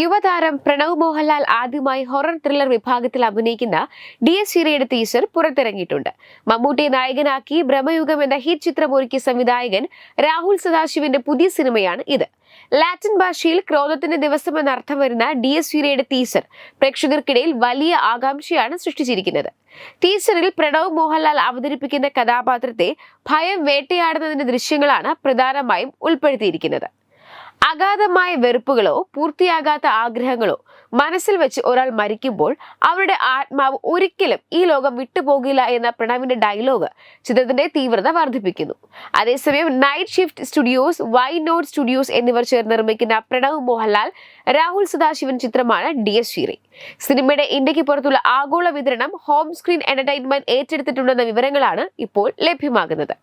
യുവതാരം പ്രണവ് മോഹൻലാൽ ആദ്യമായി horror thriller വിഭാഗത്തിൽ അഭിനയിക്കുന്ന ഡി എസ് ഹീറയുടെ ടീസർ പുറത്തിറങ്ങിയിട്ടുണ്ട്. മമ്മൂട്ടിയെ നായകനാക്കി ബ്രഹ്മയുഗം എന്ന ഹിറ്റ് ചിത്രം ഒരുക്കിയ സംവിധായകൻ രാഹുൽ സദാശിവിന്റെ പുതിയ സിനിമയാണ് ഇത്. ലാറ്റിൻ ഭാഷയിൽ ക്രോധത്തിന്റെ ദിവസം എന്നർത്ഥം വരുന്ന ഡി എസ് ഹീറയുടെ ടീസർ പ്രേക്ഷകർക്കിടയിൽ വലിയ ആകാംക്ഷയാണ് സൃഷ്ടിച്ചിരിക്കുന്നത്. ടീസറിൽ പ്രണവ് മോഹൻലാൽ അവതരിപ്പിക്കുന്ന കഥാപാത്രത്തെ ഭയം വേട്ടയാടുന്നതിന്റെ ദൃശ്യങ്ങളാണ് പ്രധാനമായും ഉൾപ്പെടുത്തിയിരിക്കുന്നത്. അഗാധമായ വെറുപ്പുകളോ പൂർത്തിയാകാത്ത ആഗ്രഹങ്ങളോ മനസ്സിൽ വെച്ച് ഒരാൾ മരിക്കുമ്പോൾ അവരുടെ ആത്മാവ് ഒരിക്കലും ഈ ലോകം വിട്ടുപോകില്ല എന്ന പ്രണവിന്റെ ഡയലോഗ് ചിത്രത്തിന്റെ തീവ്രത വർദ്ധിപ്പിക്കുന്നു. അതേസമയം night shift studios why not studios എന്നിവർ ചേർന്ന് നിർമ്മിക്കുന്ന പ്രണവ് മോഹൻലാൽ രാഹുൽ സദാശിവൻ ചിത്രമാണ് ഡി എസ് ഷീറി. സിനിമയുടെ ഇന്ത്യയ്ക്ക് പുറത്തുള്ള ആഗോള വിതരണം ഹോം സ്ക്രീൻ എന്റർടൈൻമെന്റ് ഏറ്റെടുത്തിട്ടുണ്ടെന്ന വിവരങ്ങളാണ് ഇപ്പോൾ ലഭ്യമാകുന്നത്.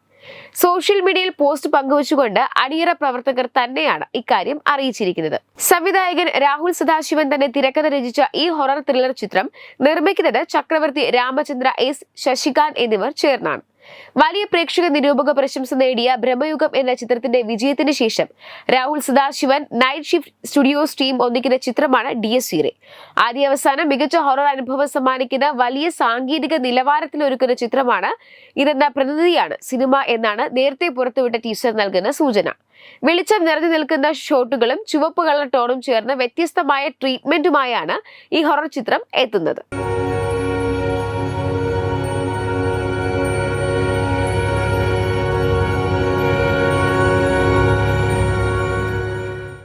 സോഷ്യൽ മീഡിയയിൽ പോസ്റ്റ് പങ്കുവച്ചുകൊണ്ട് അണിയറ പ്രവർത്തകർ തന്നെയാണ് ഇക്കാര്യം അറിയിച്ചിരിക്കുന്നത്. സംവിധായകൻ രാഹുൽ സദാശിവൻ തന്നെ തിരക്കഥ രചിച്ച ഈ ഹൊറർ ത്രില്ലർ ചിത്രം നിർമ്മിക്കുന്നത് ചക്രവർത്തി രാമചന്ദ്ര എസ് ശശികാന്ത് എന്നിവർ ചേർന്നാണ്. വലിയ പ്രേക്ഷക നിരൂപക പ്രശംസ നേടിയ ബ്രഹ്മയുഗം എന്ന ചിത്രത്തിന്റെ വിജയത്തിന് ശേഷം Rahul Sadasivan night shift studios team ഒന്നിക്കുന്ന ചിത്രമാണ് ഡി എസ് സീറെ ആദ്യ അവസാനം മികച്ച ഹൊറർ അനുഭവം സമ്മാനിക്കുന്ന വലിയ സാങ്കേതിക നിലവാരത്തിൽ ഒരുക്കുന്ന ചിത്രമാണ് ഇതെന്ന പ്രതിനിധിയാണ് സിനിമ എന്നാണ് നേരത്തെ പുറത്തുവിട്ട ടീസർ നൽകുന്ന സൂചന. വെളിച്ചം നിറഞ്ഞു നിൽക്കുന്ന ഷോട്ടുകളും ചുവപ്പ് കളർ ടോണും ചേർന്ന വ്യത്യസ്തമായ ട്രീറ്റ്മെന്റുമായാണ് ഈ ഹൊറർ ചിത്രം എത്തുന്നത്.